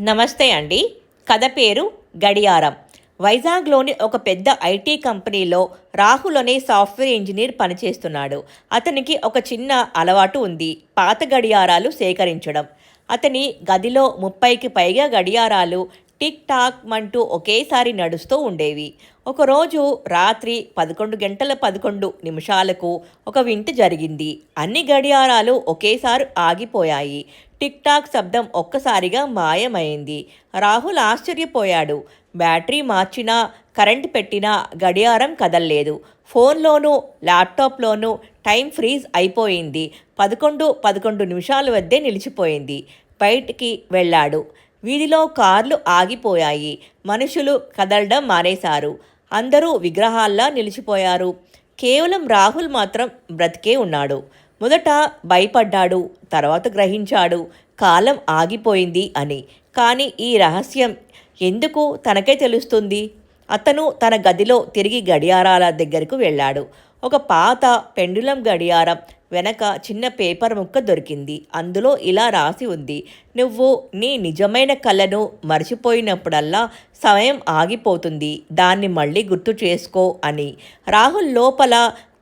నమస్తే అండి. కథ పేరు గడియారం. వైజాగ్లోని ఒక పెద్ద ఐటీ కంపెనీలో రాహుల్ అనే సాఫ్ట్వేర్ ఇంజనీర్ పనిచేస్తున్నాడు. అతనికి ఒక చిన్న అలవాటు ఉంది పాత గడియారాలు సేకరించడం. అతని గదిలో ముప్పైకి పైగా గడియారాలు టిక్ టాక్ అంటూ ఒకేసారి నడుస్తూ ఉండేవి. ఒకరోజు రాత్రి పదకొండు గంటల పదకొండు నిమిషాలకు ఒక వింత జరిగింది. అన్ని గడియారాలు ఒకేసారి ఆగిపోయాయి. టిక్ టాక్ శబ్దం ఒక్కసారిగా మాయమైంది. రాహుల్ ఆశ్చర్యపోయాడు. బ్యాటరీ మార్చినా కరెంట్ పెట్టినా గడియారం కదల్లేదు. ఫోన్లోనూ ల్యాప్టాప్లోనూ టైం ఫ్రీజ్ అయిపోయింది. పదకొండు పదకొండు నిమిషాల వద్దే నిలిచిపోయింది. బయటికి వెళ్ళాడు. వీధిలో కార్లు ఆగిపోయాయి. మనుషులు కదలడం మానేశారు. అందరూ విగ్రహాల్లా నిలిచిపోయారు. కేవలం రాహుల్ మాత్రం బ్రతికే ఉన్నాడు. మొదట భయపడ్డాడు తర్వాత గ్రహించాడు కాలం ఆగిపోయింది అని. కానీ ఈ రహస్యం ఎందుకు తనకే తెలుస్తుంది? అతను తన గదిలో తిరిగి గడియారాల దగ్గరకు వెళ్ళాడు. ఒక పాత పెండులం గడియారం వెనక చిన్న పేపర్ ముక్క దొరికింది. అందులో ఇలా రాసి ఉంది నువ్వు నీ నిజమైన కళను మర్చిపోయినప్పుడల్లా సమయం ఆగిపోతుంది దాన్ని మళ్ళీ గుర్తు చేసుకో అని. రాహుల్ లోపల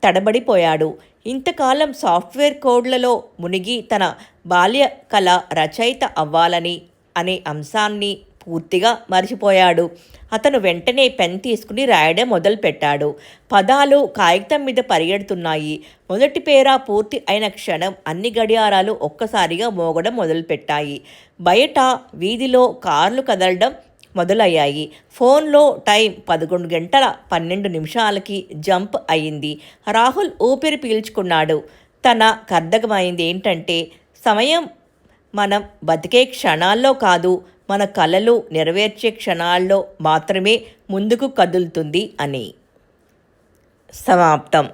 తడబడిపోయాడు. ఇంతకాలం సాఫ్ట్వేర్ కోడ్లలో మునిగి తన బాల్య కళ రచయిత అవ్వాలని అనే అంశాన్ని పూర్తిగా మర్చిపోయాడు. అతను వెంటనే పెన్ తీసుకుని రాయడం మొదలుపెట్టాడు. పదాలు కాగితం మీద పరిగెడుతున్నాయి. మొదటి పేరా పూర్తి అయిన క్షణం అన్ని గడియారాలు ఒక్కసారిగా మోగడం మొదలుపెట్టాయి. బయట వీధిలో కార్లు కదలడం మొదలయ్యాయి. ఫోన్లో టైం పదకొండు గంటల పన్నెండు నిమిషాలకి జంప్ అయింది. రాహుల్ ఊపిరి పీల్చుకున్నాడు. తన కర్దకమైంది ఏంటంటే సమయం మనం బతికే క్షణాల్లో కాదు మన కలలు నెరవేర్చే క్షణాల్లో మాత్రమే ముందుకు కదులుతుంది అని. సమాప్తం.